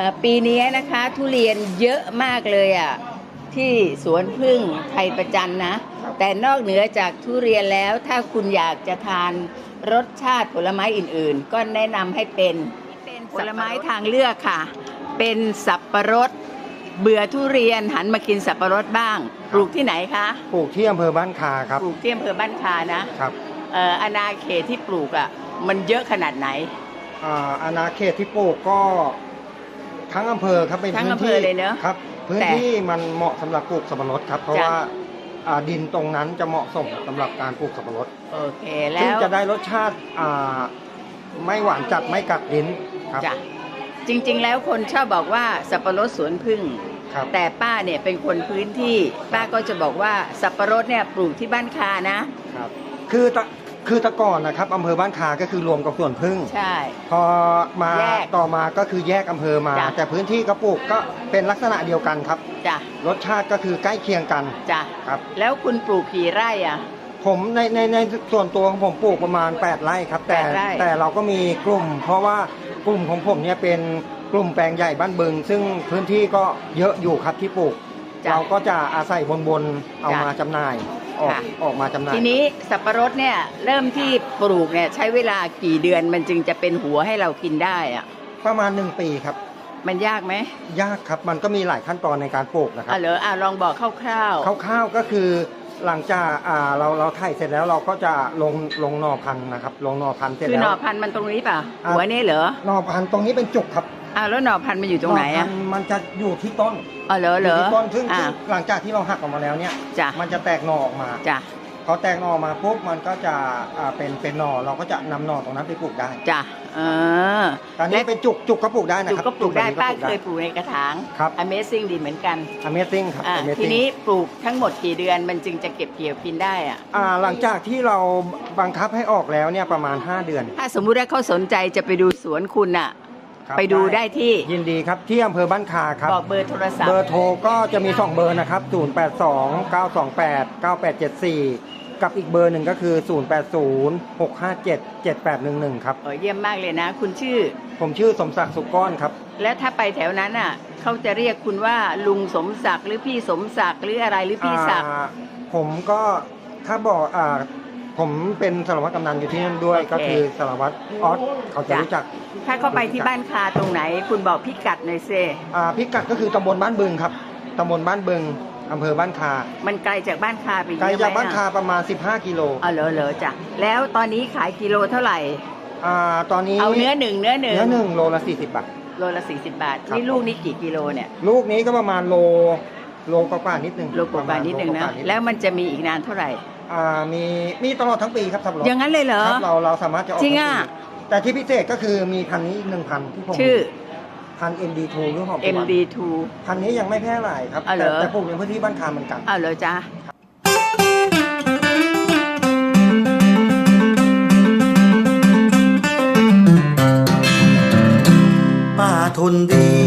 อ่อปีนี้นะคะทุเรียนเยอะมากเลยอะที่สวนพึ่งไทยประจันนะ แต่นอกเหนือจากทุเรียนแล้วถ้าคุณอยากจะทานรสชาติผลไม้อื่นๆ ก็แนะนำให้เป็นผลไม้ทางเลือกค่ะ เป็นสับปะรด เบื่อทุเรียนหันมากินสับปะรดบ้าง ปลูกที่ไหนคะปลูกที่อำเภอบ้านคาครับปลูกที่อำเภอบ้านคานะครับเอ่ออาณาเขตที่ปลูกอะมันเยอะขนาดไหนอ่าอาณาเขตที่ปลูกก็ ทั้งอำเภอครับเป็นทั้งพื้นอำเภที่อเลยเนอะครับพื้นแต่ที่มันเหมาะสำหรับปลูกสับปะรดครับ เพราะจ้ะ ว่าอ่าดินตรงนั้นจะเหมาะสมสำหรับการปลูกสับปะรดโอเคซึ่แล้งวจะได้รสชาติอ่าไม่หวานจัดไม่กัดลิ้นครับจ้ะจริง ๆ แล้วคนชอบบอกว่าสับปะรดสวนพึ่ง ครับ แต่ป้าเนี่ยเป็นคนพื้นที่ ป้าก็จะบอกว่าสับปะรดเนี่ยปลูกที่บ้านคานะ ครับคือตะ คือแตะก่อนนะครับอำเภอบ้านคาก็คือรวมกับสวนพึ่ง ใช่ พอมาแยกต่อมาก็คือแยกอำเภอมา จ้ะ แต่พื้นที่ก็ปลูกก็เป็นลักษณะเดียวกันครับ จ้ะรสชาติก็คือใกล้เคียงกันจ้ะครับ แล้วคุณปลูกกี่ไร่อะ ผมในในในส่วนตัวของผมปลูกประมาณ 8 ไร่ครับ แต่แปดไร่ แต่เราก็มีกลุ่ม เพราะว่ากลุ่มของผมเนี่ยเป็นกลุ่มแปลงใหญ่บ้านบึง ซึ่งพื้นที่ก็เยอะอยู่ครับที่ปลูกจ้ะ เราก็จะอาศัยบนๆเอาจ้ะมาจำหน่ายออกค่ะ ออกมาจำหน่าย ทีนี้สับปะรดเนี่ยเริ่มที่ปลูกเนี่ยใช้เวลากี่เดือนมันจึงจะเป็นหัวให้เรากินได้อะประมาณ 1 ปีครับ มันยากไหมยากครับมันก็มีหลายขั้นตอนในการปลูกนะครับอะเหรออะลองบอกคร่าว คร่าวๆก็คือ หลังจากอ่าเราเราไถ่เสร็จแล้วเราก็จะลงลงหน่อพันธุ์นะครับ ลงหน่อพันธุ์เสร็ๆจคือหแล้น่อว พันธุ์มันตรงนี้เปล่ะอะ หัวนี่เหรอหน่อพันธุ์ตรงนี้เป็นจุกครับอ้าวแล้วหน่อพันธุ์มันอยู่ตรงไหนน่อพัอะนธุ์มันจะอยู่ที่ต้นอ๋อเหรอเหรยู่อที่ต้นซึ่งอะซึ่งหลังจากที่เราหักออกมาแล้วเนี่ย จ้ะมันจะแตกหน่อออกมาจ้ะพอแตกหน่อออกมาปุ๊บมันก็จะอ่าเป็นเป็นหน่อเราก็จะนำหน่อตรงนั้นไปปลูกได้ จ้ะเออ ตอนนี้เป็นจุกจุกก็ปลูกได้นะจุกครับก็ปลูกได้แบบนี้ป้าปลูเคยปลูกในกระถาง ครับ Amazing ดีเหมือนกัน Amazing ครับ อะ Amazing ทีนี้ปลูกทั้งหมดกี่เดือนมันจึงจะเก็บเกี่ยวกินได้อะ อ่าหลังจากที่เราบังคับให้ออกแล้วเนี่ยประมาณ 5 เดือนถ้าสมมุติว่าเขาสนใจจะไปดูสวนคุณอะ ครับไปดูได้ที่ ยินดีครับที่อำเภอบ้านคาครับ บอกเบอร์โทรศัพเบอท์ร์โทรก็จะมี 2 เบอร์นะครับ 082 928 9874 กับอีกเบอร์หนึ่งก็คือ 080 657 7811 ครับเออเยี่ยมมากเลยนะ คุณชื่อ ผมชื่อสมศักดิ์สุกก้อนครับ แล้วถ้าไปแถวนั้นอะเขาจะเรียกคุณว่าลุงสมศักดิ์หรือพี่สมศักดิ์หรืออะไรหรือพี่ศักดิ์ อ่าผมก็ถ้าบอกอ่าผมเป็นสารวัตรกำนันอยู่ที่นั่นด้วย โอเคก็คือสารวัตรออสเขาจะจ้ะ รู้จักถ้าเขาไปที่บ้านคาตรงไหน คุณบอกพิกัดหน่อยเซ อ่าพิกัดก็คือตำบลบ้านบึงครับตำบลบ้านบึง อำเภอบ้านคามันไกลจากบ้านคาไปเยไกลอะไหมจากบ้านอะคาประมาณ 15 กิโลอ๋อเหรอเหรอจ้ะแล้วตอนนี้ขายกิโลเท่าไหร่ อ่าตอนนี้เอาเนื้อหนึ่งเนื้อหนึ่งเนื้อหนึ่งโลละ 40 บาท โลละสี่สิบบาท ครับ นี่ลูกนี่กี่กิโลเนี่ยลูกนี้ก็ประมาณโลโลกว่าๆนิดนึงโลกว่าๆนิดนึงปรนะมาณโลกว่าๆแล้วมันจะมีอีกนานเท่าไหร่ อ่ามีมีตลอดทั้งปีครับสับปะรดอย่างนั้นเลยเหรอ ครับเราเราสามารถจะออกจริงอะ ทั้ปีแต่ที่พิเศษก็คือมีพันธุ์นี้อีกหนึ่งพันที่ผมชื่อ พัน MD2 หรือหอมสวรรค์ MD2 พันธุ์นี้ยังไม่แพร่หลายครับ อ๋อเหรแต่อ แต่ปลูกในพื้นที่บ้านคาเหมือนกัน อ้าวเหรอจ้ะป้าทนดี